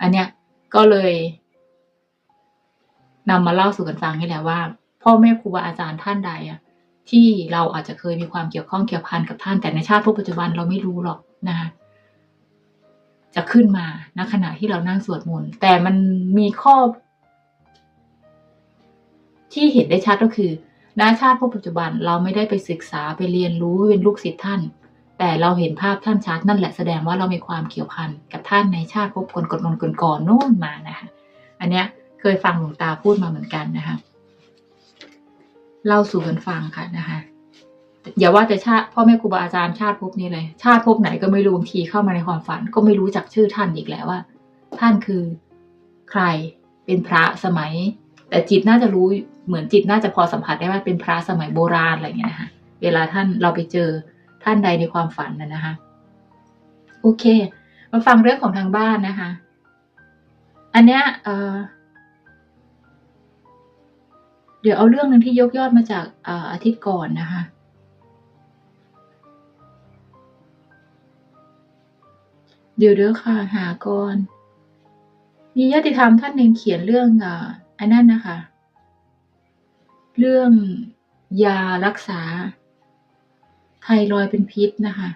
อันเนี้ยก็เลยนำมาเล่าสู่กันฟังนี่แหละว่า พ่อแม่ครูบาอาจารย์ท่านใดอะที่เราอาจจะเคยมีความเกี่ยวข้องเกี่ยวพันกับท่าน แต่ในชาติภพปัจจุบันเราไม่รู้หรอกนะคะจะขึ้นมาณขณะที่เรานั่งสวดมนต์แต่มันมีข้อ ที่เห็นได้ชัดก็คือณชาติภพปัจจุบันเราไม่ได้ไปศึกษาไปเรียนรู้เป็นลูกศิษย์ท่าน แต่เราเห็นภาพท่านชัดนั่นแหละแสดงว่าเรามีความเกี่ยวพันกับท่านในชาติภพก่อนก่อนก่อนก่อนโน่นมานะคะอันเนี้ยเคยฟังหลวงตาพูดมาเหมือนกันนะคะเล่าสู่กันฟังค่ะนะคะอย่าว่าแต่ชาติพ่อแม่ครูบาอาจารย์ชาติภพนี้เลย ชาติภพไหนก็ไม่รู้บางทีเข้ามาในความฝัน ก็ไม่รู้จักชื่อท่านอีกแล้วว่า ท่านคือใครเป็นพระสมัย แต่จิตน่าจะรู้เหมือนจิตน่าจะพอสัมผัสได้ว่าเป็นพระสมัยโบราณอะไรอย่างเงี้ยนะคะเวลาท่านเราไปเจอ ท่านใดในความฝันนะนะคะ โอเค มาฟังเรื่องของทางบ้านนะคะ อันเนี้ยเออเดี๋ยวเอาเรื่องหนึ่งที่ยกยอดมาจากเอ่ออาทิตย์ก่อนนะคะ เดี๋ยวเด้อค่ะ หาก่อนมีญาติธรรมท่านหนึ่งเขียนเรื่องอ่าอันนั้นนะคะ เรื่องยารักษา ไทรอยด์เป็นพิษนะคะ